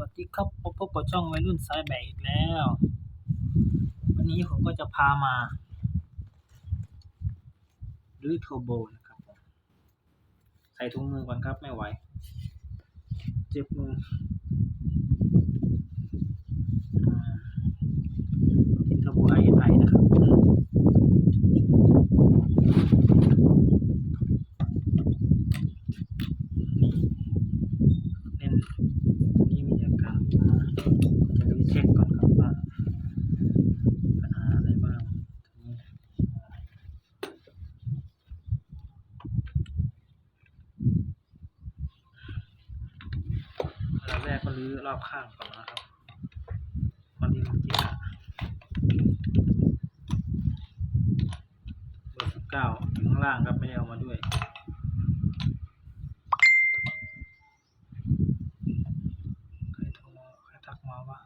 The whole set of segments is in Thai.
วัสดีครับพบกับช่องวัยรุ่นสายแบกอีกแล้ว วันนี้ผมก็จะพามารื้อโทโบนะครับผมใส่ถุงมือก่อนครับไม่ไหว เจ็บมือกินโทอร์โบไอเอ็นนตัวนี้มีอาการมาจะรีเช็คก่อนครับว่าปัญหาอะไรบ้างตัวนี้อันดับแรกก็รื้ อรอบข้างก่อนนะครับวันนี้มันเจ็บอะเบอร์สิบเก้าอยู่ข้างล่างครับไม่ได้เอามาด้วยใครโทรมาใครทักมาวะ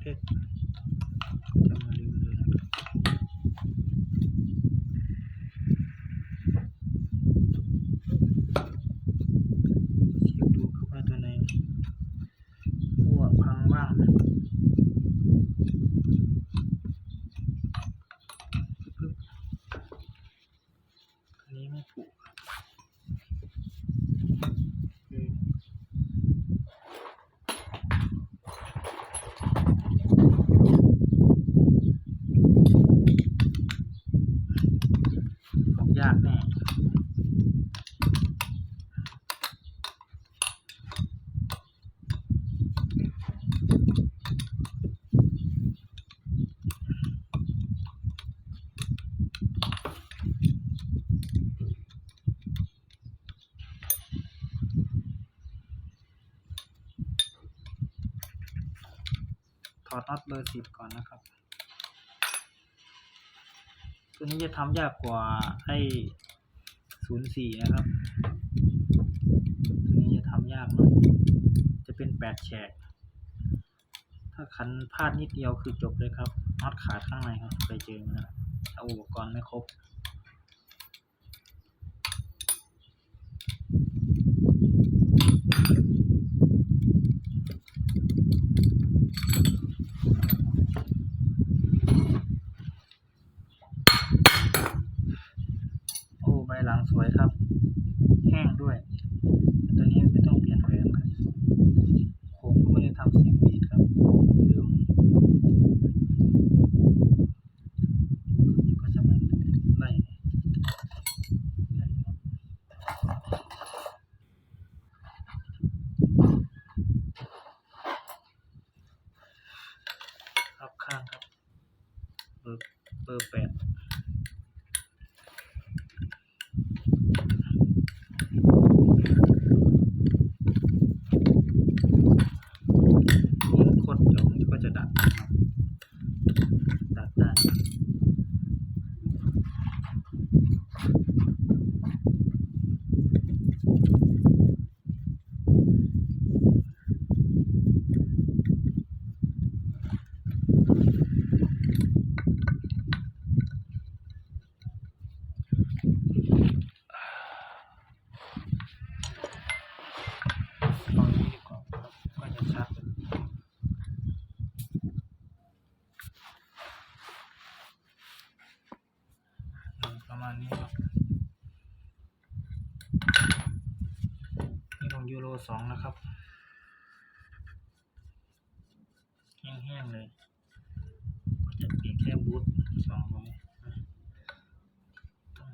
เทศจะมาลืมเลยนะครับ เช็คดูครับว่าตัวไหนรั่วพังบ้างปึ๊บอันนี้ไม่ผูกครับโอเคออกยากแน่ ตัดน็อตเบอร์สิบก่อนนะครับ ตัวนี้จะทำยากกว่าไอ้ศูนย์สี่นะครับ ตัวนี้จะทำยากหน่อย จะเป็นแปดแฉก ถ้าคันพลาดนิดเดียวคือจบเลยครับน็อตขาดข้างในครับ ไปเจอมาแล้วถ้าอุปกรณ์ไม่ครบ โอ้ใบหลังส วยครับ แห้งด้วย ตัวนี้ไม่ต้องเปลี่ยนแหวนครับโคมก็ไม่ได้ทำเสียงบีดครับโคมเดิมนี่ก็จะมันไล่ไล่น็อตรอบข้างครับ เบอร์เบอร์แปด ยิงกดเดี๋ยวมันก็จะดัดนะครับดัดได้ตอนนี้ดีกว่าครับก็จะชัด อืมประมาณนี้ครับ นี่ของ ยูโรสองนะครับ แห้งๆเลย ก็จะเปลี่ยนแค่บูทสองร้อยต้ม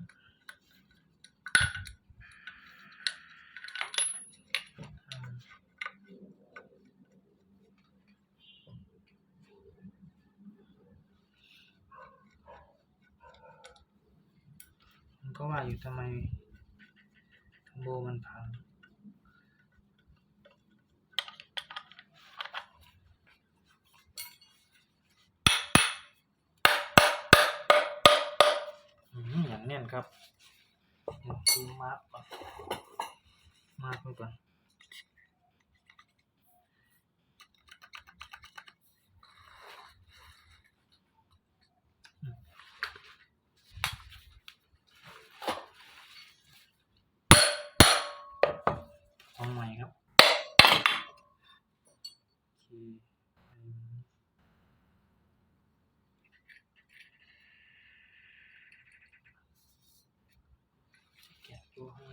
ผมก็ว่าอยู่ทำไมทำโบมันพัง อย่างแน่นครับดูมาร์กก่อนมาร์กไว้ก่อนอืมของใหม่ครับโอเคอืม แกะตัวให้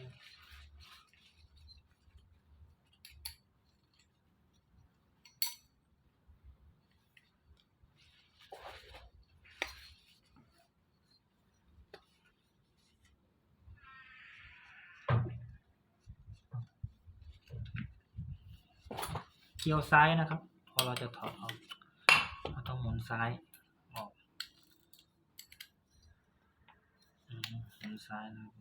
เกี่ยวซ้ายนะครับ พอเราจะถอดออกเราต้องหมุนซ้ายออกหมุนซ้ายนะครับ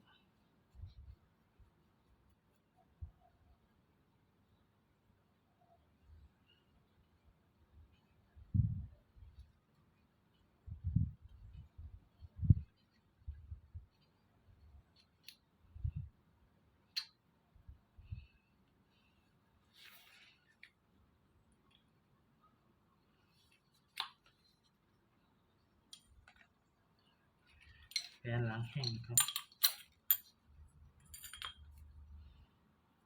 กนหลังแห้งครับ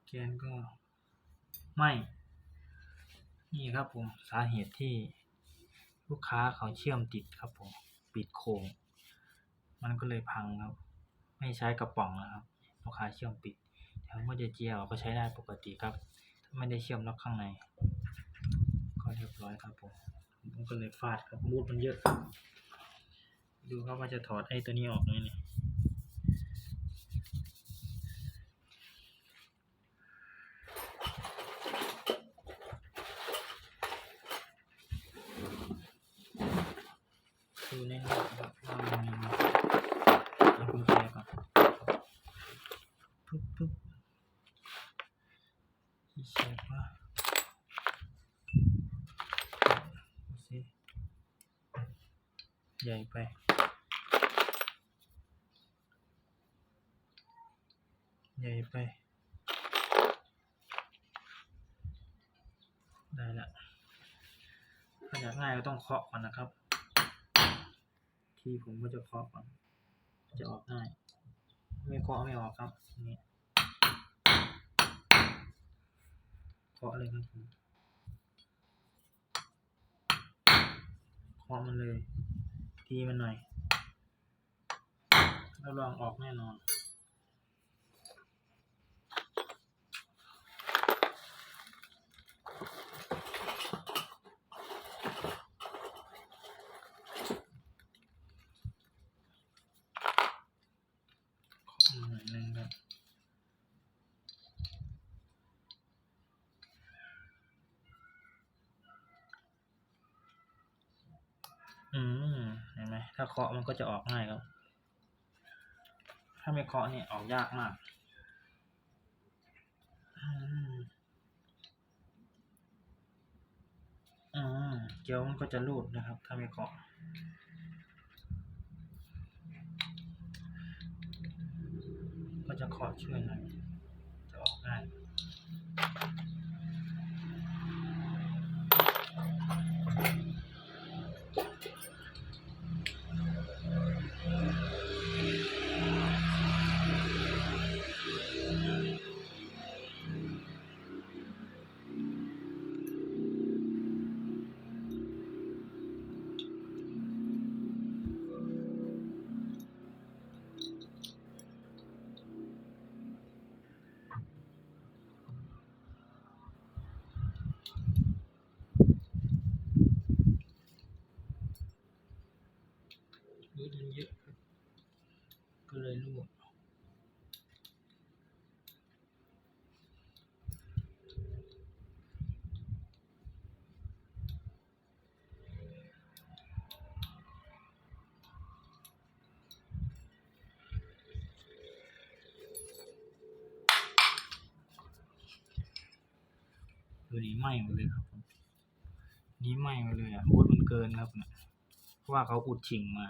แกนก็ไม่ นี่ครับผมสาเหตุที่ลูกค้าเขาเชื่อมติดครับผมปิดโครงมันก็เลยพังครับ ไม่ใช้กระป๋องนะครับลูกค้าเชื่อมปิดแต่เมื่อจะเจียวก็ใช้ได้ปกติครับไม่ได้เชื่อมล็อกข้างใน ก็เรียบร้อยครับผมผมก็เลยฟาดครับมูดมันเยอะ ดูครับว่าจะถอดไอ้ตัวนี้ออกไหมเนี่ยดูแน่นอนครับว่ามันมีกุญแจก่อนปึ๊บปึ๊บที่เช็คว่าดูสิใหญ่ไป ใหญ่ไป ได้ละถ้าอยากง่ายก็ต้อง เคาะก่อนนะครับ ที่ผมก็จะเคาะก่อน จะออกง่ายไม่เคาะไม่ออกครับนนี่เคาะเลยครับผมเคาะมันเลย ทีมันหน่อยรับรองออกแน่นอน หน่งครับอืมเห็นไหมถ้าเคาะมันก็จะออกง่ายครับ ถ้าไม่เคาะเนี่ยออกยากมากอืมอืมเกี๊ยวมันก็จะรูดนะครับ ถ้าไม่เคาะ ก็จะ ตัวนี้ไหม้มดเลยครับนี้ไหม้มดเลยอะมูดมันเกินครับเนี่ยเพราะว่าเขาอุดชิงมา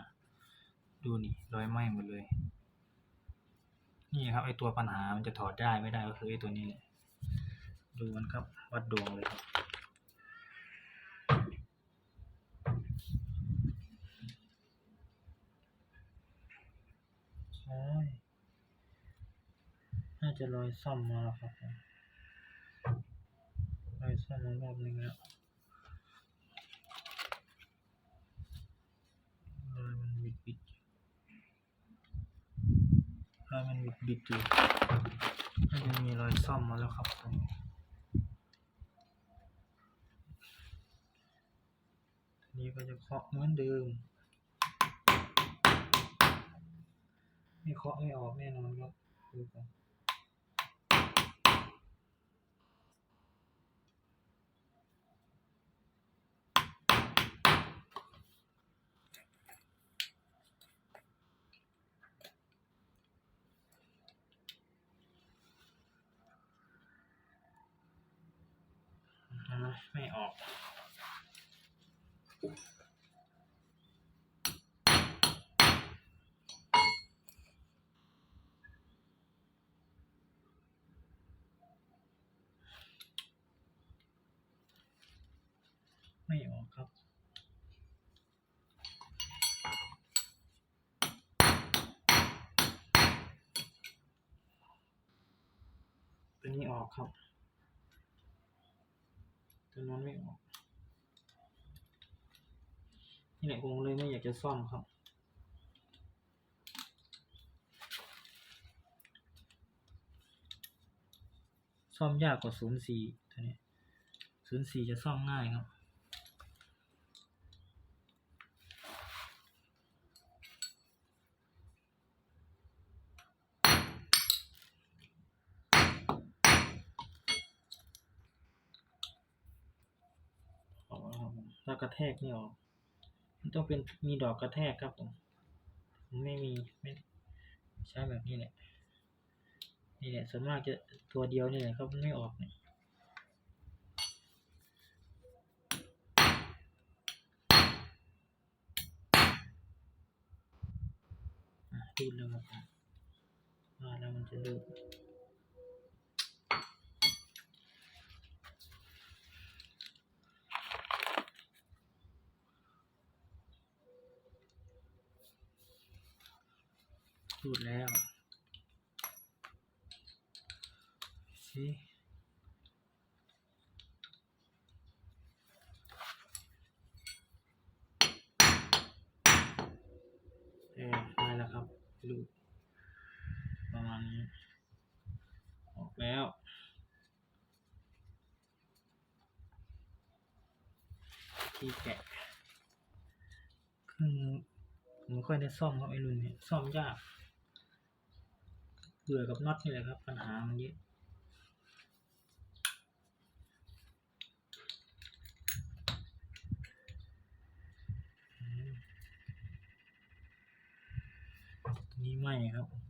ดูนี่รอยไหม้หมดเลย นี่ครับไอตัวปัญหามันจะถอดได้ไม่ได้ก็คือไอตัวนี้แหละดูมันครับ วัดดวงเลยครับโอ้ยน่าจะรอยซ่อมมาแล้วครับ ผมรอยซ่อมมารอบนึงแล้วรอยมันบิดบิดรอยมันบิดบิดอยู่น่าจะมีรอยซ่อมมาแล้วครับผมทีนี้ก็จะเคาะเหมือนเดิม ไม่เคาะไม่ออกแน่นอนครับดูก่อนอ่า ไม่ออกไม่ออกครับตัวนี้ออกครับ ตัวนั้นไม่ออกนี่แหละผมเลยไม่อยากจะซ่อมครับ ซ่อมยากกว่าศูนย์สี่ตัวนี้ศูนย์สี่จะซ่อมง่ายครับ ออกแล้วครับผมถ้า กระแทกนี่ออกมันต้องเป็นมีดอกกระแทกครับผมไม่มีไม่ใช้แบบนี้แหละนี่แหละส่วนมากจะตัวเดียวนี่แหละครับมันไม่ออกเนี่ยดูดแล้วครับมว่าแล้วมันจะดูดดูดแล้วสิเออได้แล้วค รับดูดประมาณนี้ ออกแล้ว ที่แกะเครื่องมือผมไม่ค่อยได้ซ่อมครับไอ้รุ่นนี้ซ่อมยาก เบื่อกับน็อตนี่แหละครับ ปัญหามันเยอะ อืมตัว นี้ไม่ครับ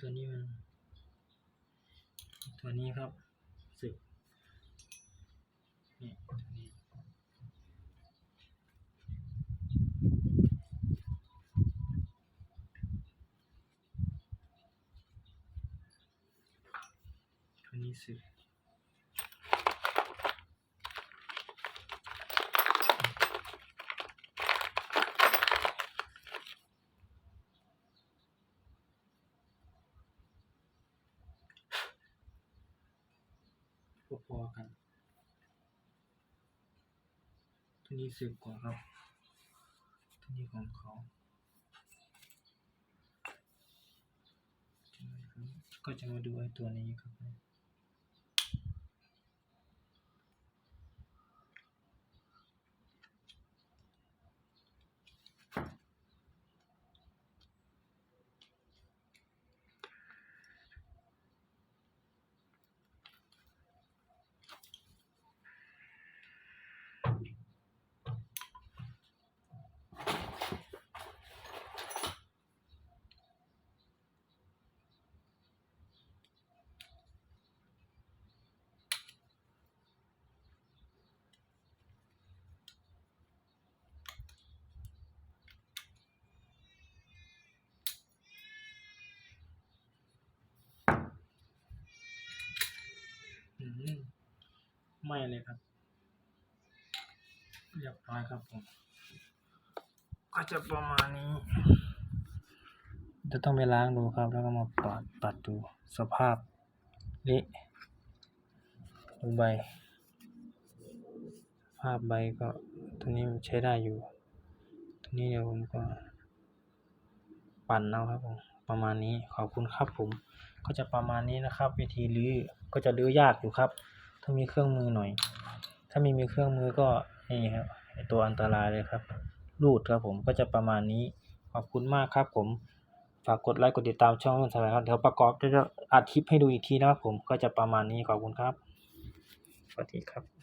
ตัวนี้มัน ตัวนี้ครับสึกนี่ตัวนี้ตัวนี้สิบพ อๆกันตัวนี้สืบก่อนครับตัวนี้ของเขาก็จะมาดูไอ้ตัวนี้ครับ ไม่เลยครับ เรียบร้อยครับผม ก็จะประมาณนี้ จะต้องไปล้างดูครับ แล้วก็มาปัดปัดดูสภาพเละดูใบภาพใบก็ตัวนี้มันใช้ได้อยู่ ตัวนี้เดี๋ยวผมก็ ปั่นเอาครับผมประมาณนี้ขอบคุณครับผม ก็จะประมาณนี้นะครับ วิธีรื้อก็จะรื้อยากอยู่ครับ ถ้ามีเครื่องมือหน่อย ถ้าไม่มีเครื่องมือก็นี่ครับตัวอันตรายเลยครับ รูดครับผมก็จะประมาณนี้ ขอบคุณมากครับผม ฝากกดไลค์กดติดตามช่องนุ่นสายครับ เดี๋ยวประกอบจะอัดคลิปให้ดูอีกทีนะครับผม ก็จะประมาณนี้ขอบคุณครับ สวัสดีครับ